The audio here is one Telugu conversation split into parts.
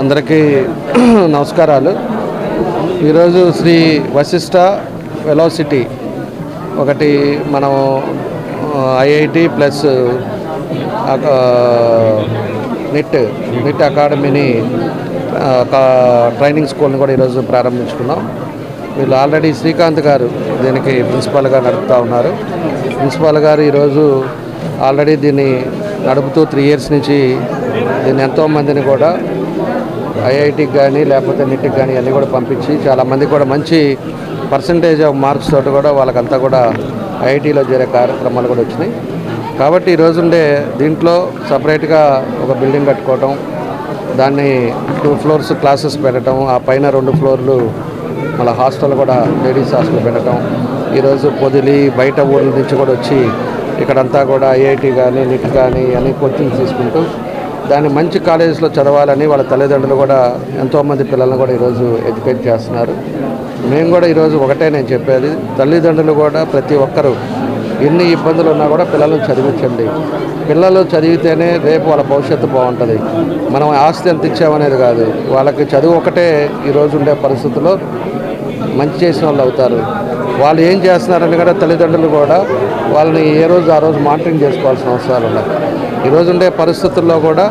అందరికీ నమస్కారాలు. ఈరోజు శ్రీ వశిష్ట వెలాసిటీ ఒకటి మనం ఐఐటి ప్లస్ నిట్ నిట్ అకాడమీని ట్రైనింగ్ స్కూల్ని కూడా ఈరోజు ప్రారంభించుకున్నాం. వీళ్ళు ఆల్రెడీ శ్రీకాంత్ గారు దీనికి ప్రిన్సిపాల్గా నడుపుతూ ఉన్నారు. ప్రిన్సిపాల్ గారు ఈరోజు ఆల్రెడీ దీన్ని నడుపుతూ త్రీ ఇయర్స్ నుంచి దీన్ని ఎంతోమందిని కూడా ఐఐటికి కానీ లేకపోతే నీటికి కానీ అన్నీ కూడా పంపించి చాలామంది కూడా మంచి పర్సంటేజ్ ఆఫ్ మార్క్స్ తోటి కూడా వాళ్ళకంతా కూడా ఐఐటీలో చేరే కార్యక్రమాలు కూడా వచ్చినాయి. కాబట్టి ఈరోజుండే దీంట్లో సపరేట్గా ఒక బిల్డింగ్ కట్టుకోవటం దాన్ని టూ ఫ్లోర్స్ క్లాసెస్ పెట్టడం ఆ పైన రెండు ఫ్లోర్లు మళ్ళీ హాస్టల్ కూడా లేడీస్ హాస్టల్ పెట్టడం ఈరోజు పొదిలి బయట ఊర్ల నుంచి కూడా వచ్చి ఇక్కడంతా కూడా ఐఐటి కానీ నిట్ కానీ అని కోచింగ్ తీసుకుంటూ దాన్ని మంచి కాలేజెస్లో చదవాలని వాళ్ళ తల్లిదండ్రులు కూడా ఎంతోమంది పిల్లల్ని కూడా ఈరోజు ఎడ్యుకేట్ చేస్తున్నారు. మేము కూడా ఈరోజు ఒకటే నేను చెప్పేది తల్లిదండ్రులు కూడా ప్రతి ఒక్కరూ ఎన్ని ఇబ్బందులు ఉన్నా కూడా పిల్లలను చదివించండి. పిల్లలు చదివితేనే రేపు వాళ్ళ భవిష్యత్తు బాగుంటుంది. మనం ఆస్తి ఎంత ఇచ్చామనేది కాదు. వాళ్ళకి చదువు ఒకటే ఈరోజు ఉండే పరిస్థితుల్లో మంచి చేసిన వాళ్ళు అవుతారు. వాళ్ళు ఏం చేస్తున్నారని కూడా తల్లిదండ్రులు కూడా వాళ్ళని ఏ రోజు ఆ రోజు మానిటరింగ్ చేసుకోవాల్సిన అవసరాలు ఉన్నాయి. ఈరోజు ఉండే పరిస్థితుల్లో కూడా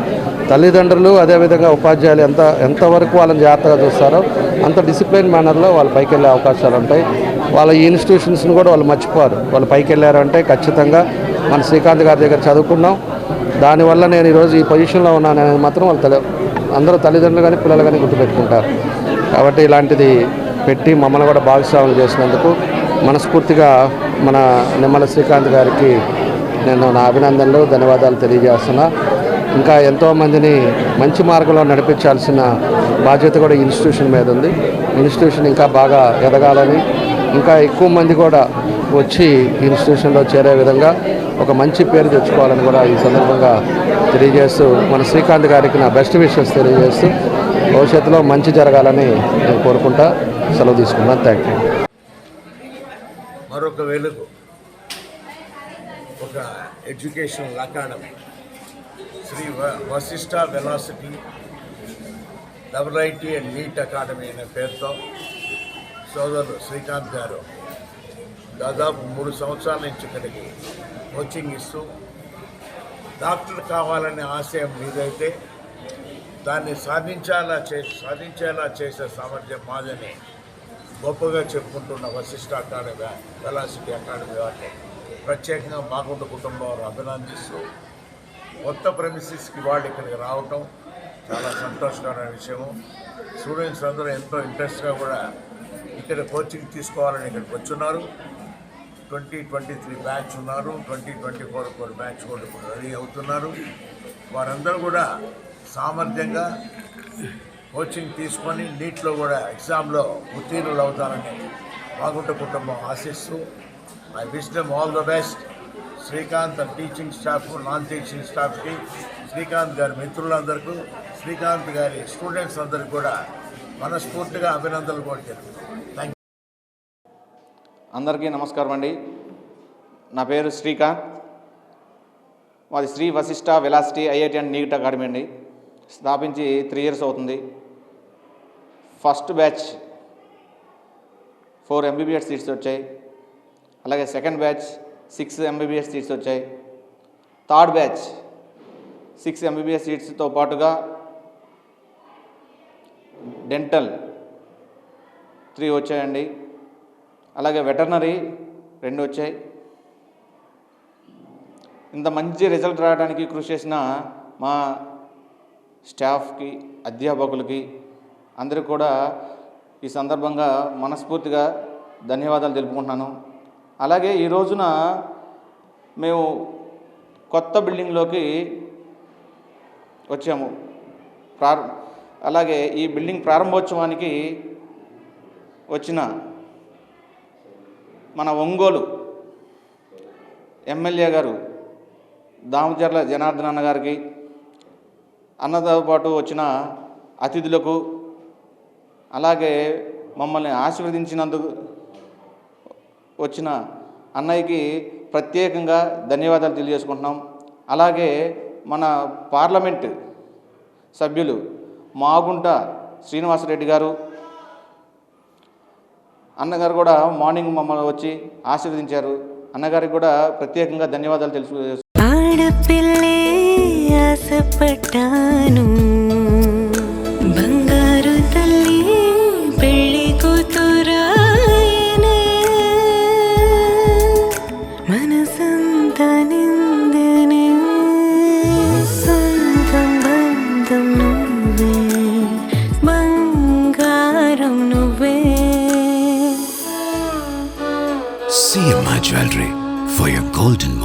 తల్లిదండ్రులు అదేవిధంగా ఉపాధ్యాయులు ఎంత ఎంతవరకు వాళ్ళని జాగ్రత్తగా చూస్తారో అంత డిసిప్లిన్ మేనర్లో వాళ్ళు పైకి వెళ్ళే అవకాశాలు ఉంటాయి. వాళ్ళ ఈ ఇన్స్టిట్యూషన్స్ని కూడా వాళ్ళు మర్చిపోరు. వాళ్ళు పైకి వెళ్ళారంటే ఖచ్చితంగా మన శ్రీకాంత్ గారి దగ్గర చదువుకున్నాం. దానివల్ల నేను ఈరోజు ఈ పొజిషన్లో ఉన్నాను అనేది మాత్రం వాళ్ళు తల్లి అందరూ తల్లిదండ్రులు కానీ పిల్లలు కానీ గుర్తుపెట్టుకుంటారు. కాబట్టి ఇలాంటిది పెట్టి మమ్మల్ని కూడా భాగస్వాములు చేసినందుకు మనస్ఫూర్తిగా మన నిమ్మల శ్రీకాంత్ గారికి నేను నా అభినందనలు ధన్యవాదాలు తెలియజేస్తున్నా. ఇంకా ఎంతోమందిని మంచి మార్గంలో నడిపించాల్సిన బాధ్యత కూడా ఇన్స్టిట్యూషన్ మీద ఉంది. ఇన్స్టిట్యూషన్ ఇంకా బాగా ఎదగాలని ఇంకా ఎక్కువ మంది కూడా వచ్చి ఇన్స్టిట్యూషన్లో చేరే విధంగా ఒక మంచి పేరు తెచ్చుకోవాలని కూడా ఈ సందర్భంగా తెలియజేస్తూ మన శ్రీకాంత్ గారికి నా బెస్ట్ విషెస్ తెలియజేస్తూ భవిష్యత్తులో మంచి జరగాలని నేను కోరుకుంటా. సెలవు తీసుకున్నాను థ్యాంక్ యూ మరొక వెలుగు ఒక ఎడ్యుకేషనల్ అకాడమీ శ్రీ వ- Vashishta velocity double IT and NEET academy అనే పేరుతో సోదరుడు శ్రీకాంత్ గారు దాదాపు మూడు సంవత్సరాల నుంచి ఇక్కడికి కోచింగ్ ఇస్తూ డాక్టర్ కావాలనే ఆశయం మీదైతే దాన్ని సాధించాలా చే సాధించేలా చేసే సామర్థ్యం మాదని గొప్పగా చెప్పుకుంటున్న వశిష్ఠ అకాడమీ వెలాసిటీ అకాడమీ వారిని ప్రత్యేకంగా మాగుంట కుటుంబం వారు అభినందిస్తూ కొత్త ప్రెమిసెస్కి వాళ్ళు ఇక్కడికి రావటం చాలా సంతోషకరమైన విషయము. స్టూడెంట్స్ అందరూ ఎంతో ఇంట్రెస్ట్గా కూడా ఇక్కడ కోచింగ్ తీసుకోవాలని ఇక్కడికి వచ్చున్నారు. ట్వంటీ ట్వంటీ త్రీ బ్యాచ్ ఉన్నారు. Twenty twenty four four batch కూడా ఇప్పుడు రెడీ అవుతున్నారు. వారందరూ కూడా సామర్థ్యంగా కోచింగ్ తీసుకొని నీట్లో కూడా ఎగ్జామ్లో ఉత్తీర్ణులు అవుతారని మాగుంట కుటుంబం ఆశిస్తూ I wish them all the best Srikanth teaching staff non teaching స్టాఫ్కి శ్రీకాంత్ గారి మిత్రులందరికీ శ్రీకాంత్ గారి స్టూడెంట్స్ అందరికీ కూడా మనస్ఫూర్తిగా అభినందనలు కూడా తెలుపుతున్నాను. థ్యాంక్ అందరికీ నమస్కారం అండి. నా పేరు శ్రీకాంత్. మాది Sri Vashishta velocity IIT and NEET academy అండి. స్థాపించి త్రీ ఇయర్స్ అవుతుంది. First batch four MBBS seats వచ్చాయి. అలాగే second batch six MBBS seats వచ్చాయి. థర్డ్ బ్యాచ్ సిక్స్ ఎంబీబీఎస్ సీట్స్తో పాటుగా డెంటల్ త్రీ వచ్చాయండి. అలాగే వెటర్నరీ రెండు వచ్చాయి. ఇంత మంచి రిజల్ట్ రావడానికి కృషి చేసిన మా స్టాఫ్కి అధ్యాపకులకి అందరికీ కూడా ఈ సందర్భంగా మనస్ఫూర్తిగా ధన్యవాదాలు తెలుపుకుంటున్నాను. అలాగే ఈ రోజున మేము కొత్త బిల్డింగ్లోకి వచ్చాము. ప్రార అలాగే ఈ బిల్డింగ్ ప్రారంభోత్సవానికి వచ్చిన మన ఒంగోలు ఎమ్మెల్యే గారు దామచర్ల జనార్దన్ అన్న గారికి అన్నతో పాటు వచ్చిన అతిథులకు అలాగే మమ్మల్ని ఆశీర్వదించినందుకు వచ్చిన అన్నయ్యకి ప్రత్యేకంగా ధన్యవాదాలు తెలియజేసుకుంటున్నాం. అలాగే మన పార్లమెంట్ సభ్యులు మాగుంట శ్రీనివాసరెడ్డి గారు అన్నగారు కూడా మార్నింగ్ మమ్మల్ని వచ్చి ఆశీర్వదించారు. అన్నగారికి కూడా ప్రత్యేకంగా ధన్యవాదాలు తెలుసు ఆడపిల్లే ఆశపడ్డాను. Jewelry for your golden